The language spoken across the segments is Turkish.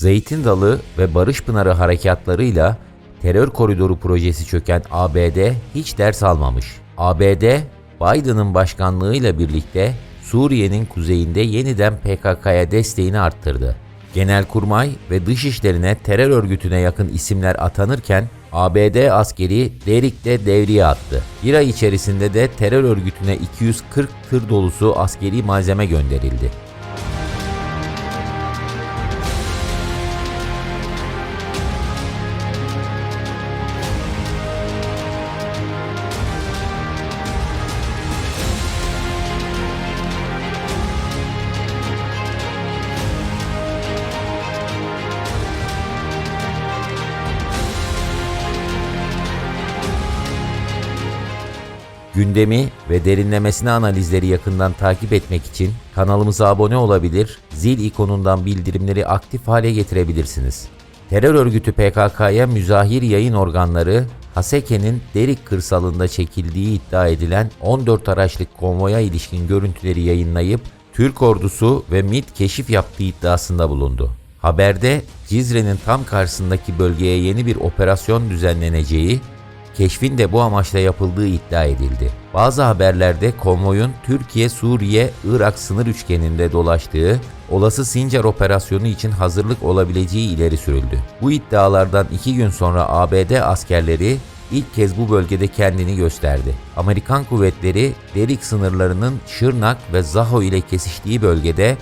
Zeytin Dalı ve Barış Pınarı harekatlarıyla terör koridoru projesi çöken ABD hiç ders almamış. ABD, Biden'ın başkanlığıyla birlikte Suriye'nin kuzeyinde yeniden PKK'ya desteğini arttırdı. Genelkurmay ve dışişlerine terör örgütüne yakın isimler atanırken ABD askeri Derik'te devriye attı. Bir ay içerisinde de terör örgütüne 240 tır dolusu askeri malzeme gönderildi. Gündemi ve derinlemesine analizleri yakından takip etmek için kanalımıza abone olabilir, zil ikonundan bildirimleri aktif hale getirebilirsiniz. Terör örgütü PKK'ya müzahir yayın organları, Haseke'nin Derik kırsalında çekildiği iddia edilen 14 araçlık konvoya ilişkin görüntüleri yayınlayıp Türk ordusu ve MİT keşif yaptığı iddiasında bulundu. Haberde Cizre'nin tam karşısındaki bölgeye yeni bir operasyon düzenleneceği keşfin de bu amaçla yapıldığı iddia edildi. Bazı haberlerde konvoyun Türkiye, Suriye, Irak sınır üçgeninde dolaştığı olası Sincar operasyonu için hazırlık olabileceği ileri sürüldü. Bu iddialardan iki gün sonra ABD askerleri ilk kez bu bölgede kendini gösterdi. Amerikan kuvvetleri Derik sınırlarının Şırnak ve Zaho ile kesiştiği bölgede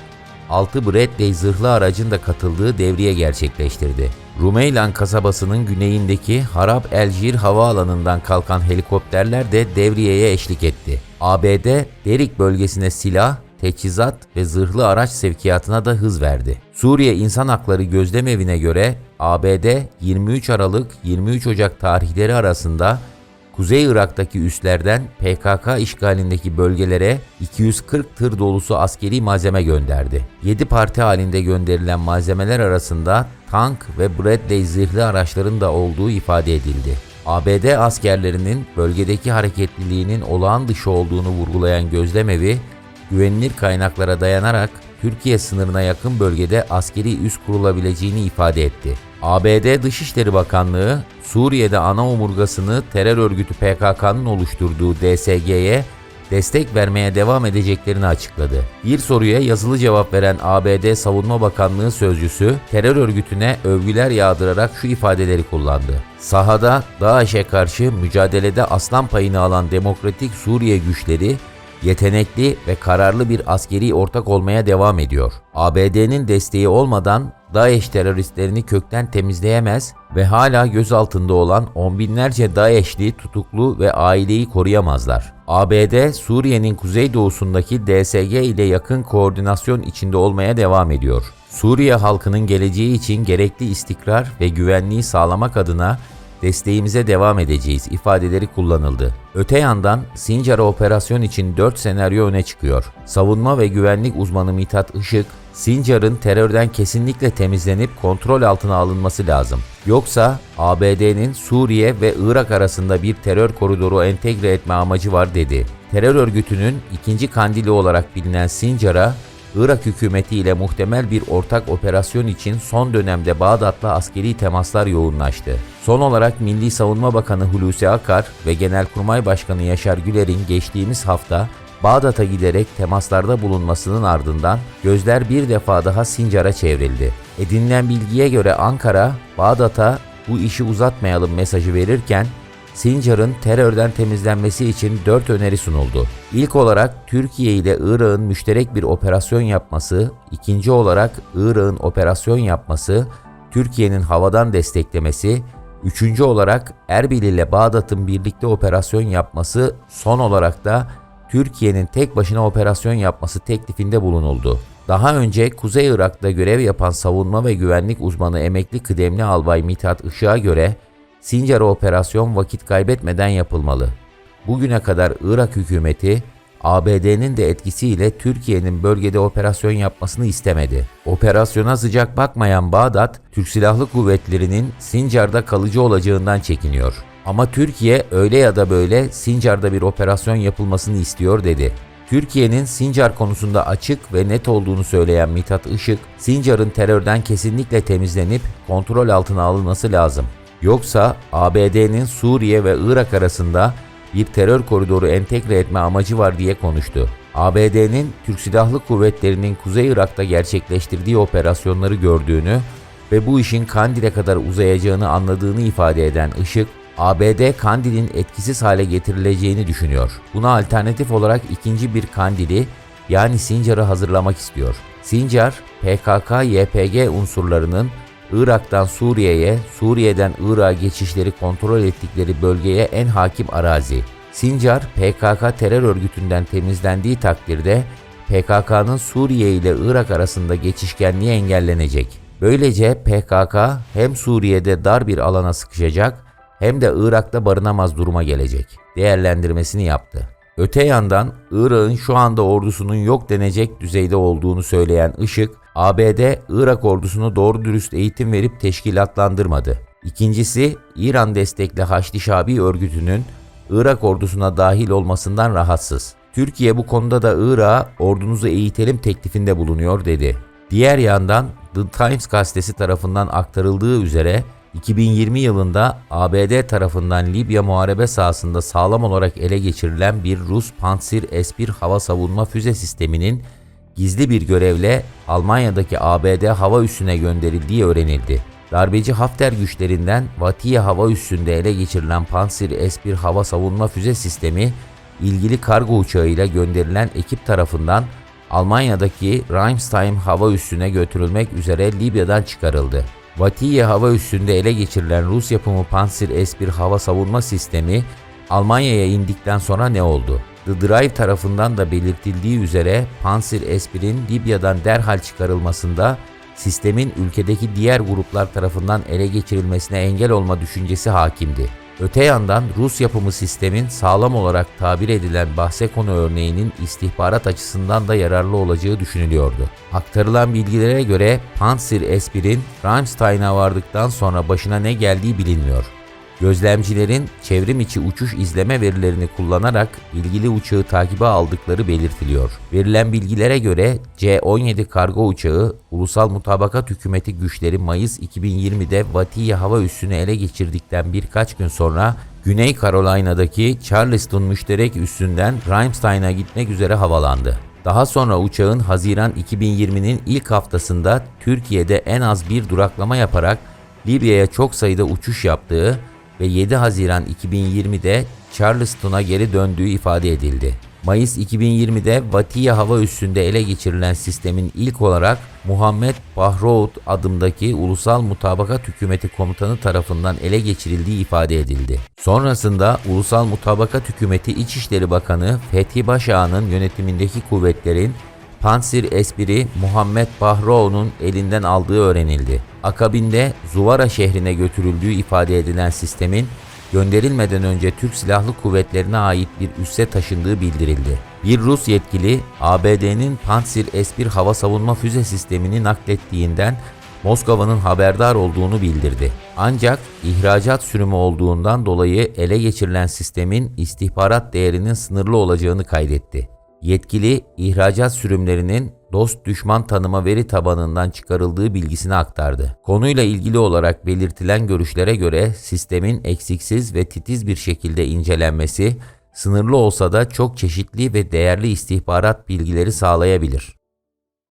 6 Bradley zırhlı aracın da katıldığı devriye gerçekleştirdi. Rumeylan kasabasının güneyindeki Harab Elcir havaalanından kalkan helikopterler de devriyeye eşlik etti. ABD, Derik bölgesine silah, teçhizat ve zırhlı araç sevkiyatına da hız verdi. Suriye İnsan Hakları Gözlem Evi'ne göre ABD 23 Aralık 23 Ocak tarihleri arasında Kuzey Irak'taki üslerden PKK işgalindeki bölgelere 240 tır dolusu askeri malzeme gönderdi. 7 parti halinde gönderilen malzemeler arasında tank ve Bradley zırhlı araçların da olduğu ifade edildi. ABD askerlerinin bölgedeki hareketliliğinin olağan dışı olduğunu vurgulayan gözlemevi, güvenilir kaynaklara dayanarak Türkiye sınırına yakın bölgede askeri üs kurulabileceğini ifade etti. ABD Dışişleri Bakanlığı, Suriye'de ana omurgasını terör örgütü PKK'nın oluşturduğu DSG'ye destek vermeye devam edeceklerini açıkladı. Bir soruya yazılı cevap veren ABD Savunma Bakanlığı sözcüsü terör örgütüne övgüler yağdırarak şu ifadeleri kullandı. Sahada DAEŞ'e karşı mücadelede aslan payını alan Demokratik Suriye güçleri yetenekli ve kararlı bir askeri ortak olmaya devam ediyor. ABD'nin desteği olmadan DAEŞ teröristlerini kökten temizleyemez ve hala gözaltında olan on binlerce DAEŞ'li tutuklu ve aileyi koruyamazlar. ABD, Suriye'nin kuzeydoğusundaki DSG ile yakın koordinasyon içinde olmaya devam ediyor. Suriye halkının geleceği için gerekli istikrar ve güvenliği sağlamak adına desteğimize devam edeceğiz ifadeleri kullanıldı. Öte yandan Sincar'a operasyon için 4 senaryo öne çıkıyor. Savunma ve güvenlik uzmanı Mithat Işık, Sincar'ın terörden kesinlikle temizlenip kontrol altına alınması lazım. Yoksa ABD'nin Suriye ve Irak arasında bir terör koridoru entegre etme amacı var dedi. Terör örgütünün ikinci kandili olarak bilinen Sincar'a Irak hükümeti ile muhtemel bir ortak operasyon için son dönemde Bağdat'la askeri temaslar yoğunlaştı. Son olarak Milli Savunma Bakanı Hulusi Akar ve Genelkurmay Başkanı Yaşar Güler'in geçtiğimiz hafta Bağdat'a giderek temaslarda bulunmasının ardından gözler bir defa daha Sincar'a çevrildi. Edinilen bilgiye göre Ankara, Bağdat'a bu işi uzatmayalım mesajı verirken Sincar'ın terörden temizlenmesi için 4 öneri sunuldu. İlk olarak Türkiye ile Irak'ın müşterek bir operasyon yapması, ikinci olarak Irak'ın operasyon yapması, Türkiye'nin havadan desteklemesi, üçüncü olarak Erbil ile Bağdat'ın birlikte operasyon yapması, son olarak da Türkiye'nin tek başına operasyon yapması teklifinde bulunuldu. Daha önce Kuzey Irak'ta görev yapan savunma ve güvenlik uzmanı emekli kıdemli albay Mithat Işık'a göre Sincar'a operasyon vakit kaybetmeden yapılmalı. Bugüne kadar Irak hükümeti ABD'nin de etkisiyle Türkiye'nin bölgede operasyon yapmasını istemedi. Operasyona sıcak bakmayan Bağdat, Türk Silahlı Kuvvetleri'nin Sincar'da kalıcı olacağından çekiniyor. Ama Türkiye öyle ya da böyle Sincar'da bir operasyon yapılmasını istiyor dedi. Türkiye'nin Sincar konusunda açık ve net olduğunu söyleyen Mithat Işık, Sincar'ın terörden kesinlikle temizlenip kontrol altına alınması lazım. Yoksa ABD'nin Suriye ve Irak arasında bir terör koridoru entegre etme amacı var diye konuştu. ABD'nin Türk Silahlı Kuvvetleri'nin Kuzey Irak'ta gerçekleştirdiği operasyonları gördüğünü ve bu işin Kandil'e kadar uzayacağını anladığını ifade eden Işık, ABD Kandil'in etkisiz hale getirileceğini düşünüyor. Buna alternatif olarak ikinci bir Kandil'i yani Sincar'ı hazırlamak istiyor. Sincar, PKK-YPG unsurlarının Irak'tan Suriye'ye, Suriye'den Irak'a geçişleri kontrol ettikleri bölgeye en hakim arazi. Sincar, PKK terör örgütünden temizlendiği takdirde PKK'nın Suriye ile Irak arasında geçişkenliği engellenecek. Böylece PKK hem Suriye'de dar bir alana sıkışacak hem de Irak'ta barınamaz duruma gelecek. Değerlendirmesini yaptı. Öte yandan Irak'ın şu anda ordusunun yok denecek düzeyde olduğunu söyleyen Işık, ABD Irak ordusunu doğru dürüst eğitim verip teşkilatlandırmadı. İkincisi, İran destekli Haçlı Şabi örgütünün Irak ordusuna dahil olmasından rahatsız. Türkiye bu konuda da Irak'a ordunuzu eğitelim teklifinde bulunuyor dedi. Diğer yandan The Times gazetesi tarafından aktarıldığı üzere 2020 yılında ABD tarafından Libya muharebe sahasında sağlam olarak ele geçirilen bir Rus Pantsir S-1 hava savunma füze sisteminin gizli bir görevle Almanya'daki ABD hava üssüne gönderildiği öğrenildi. Darbeci Hafter güçlerinden Vatiye hava üssünde ele geçirilen Pantsir S-1 hava savunma füze sistemi ilgili kargo uçağıyla gönderilen ekip tarafından Almanya'daki Ramstein hava üssüne götürülmek üzere Libya'dan çıkarıldı. Vatiye hava üssünde ele geçirilen Rus yapımı Pantsir S-1 hava savunma sistemi Almanya'ya indikten sonra ne oldu? The Drive tarafından da belirtildiği üzere Pantsir S-1'in Libya'dan derhal çıkarılmasında sistemin ülkedeki diğer gruplar tarafından ele geçirilmesine engel olma düşüncesi hakimdi. Öte yandan Rus yapımı sistemin sağlam olarak tabir edilen bahse konu örneğinin istihbarat açısından da yararlı olacağı düşünülüyordu. Aktarılan bilgilere göre Pantsir S-1'in Ramstein'a vardıktan sonra başına ne geldiği bilinmiyor. Gözlemcilerin çevrim içi uçuş izleme verilerini kullanarak ilgili uçağı takibe aldıkları belirtiliyor. Verilen bilgilere göre C-17 kargo uçağı Ulusal Mutabakat Hükümeti güçleri Mayıs 2020'de Vatiye hava üssünü ele geçirdikten birkaç gün sonra Güney Carolina'daki Charleston müşterek üssünden Ramstein'a gitmek üzere havalandı. Daha sonra uçağın Haziran 2020'nin ilk haftasında Türkiye'de en az bir duraklama yaparak Libya'ya çok sayıda uçuş yaptığı ve 7 Haziran 2020'de Charleston'a geri döndüğü ifade edildi. Mayıs 2020'de Vatiye hava üssünde ele geçirilen sistemin ilk olarak Muhammed Bahrout adındaki Ulusal Mutabakat Hükümeti Komutanı tarafından ele geçirildiği ifade edildi. Sonrasında Ulusal Mutabakat Hükümeti İçişleri Bakanı Fethi Başağ'ın yönetimindeki kuvvetlerin Pansir S-1'i Muhammed Bahroğlu'nun elinden aldığı öğrenildi. Akabinde Zuvara şehrine götürüldüğü ifade edilen sistemin gönderilmeden önce Türk Silahlı Kuvvetlerine ait bir üsse taşındığı bildirildi. Bir Rus yetkili ABD'nin Pantsir S-1 hava savunma füze sistemini naklettiğinden Moskova'nın haberdar olduğunu bildirdi. Ancak ihracat sürümü olduğundan dolayı ele geçirilen sistemin istihbarat değerinin sınırlı olacağını kaydetti. Yetkili ihracat sürümlerinin dost düşman tanıma veri tabanından çıkarıldığı bilgisini aktardı. Konuyla ilgili olarak belirtilen görüşlere göre sistemin eksiksiz ve titiz bir şekilde incelenmesi sınırlı olsa da çok çeşitli ve değerli istihbarat bilgileri sağlayabilir.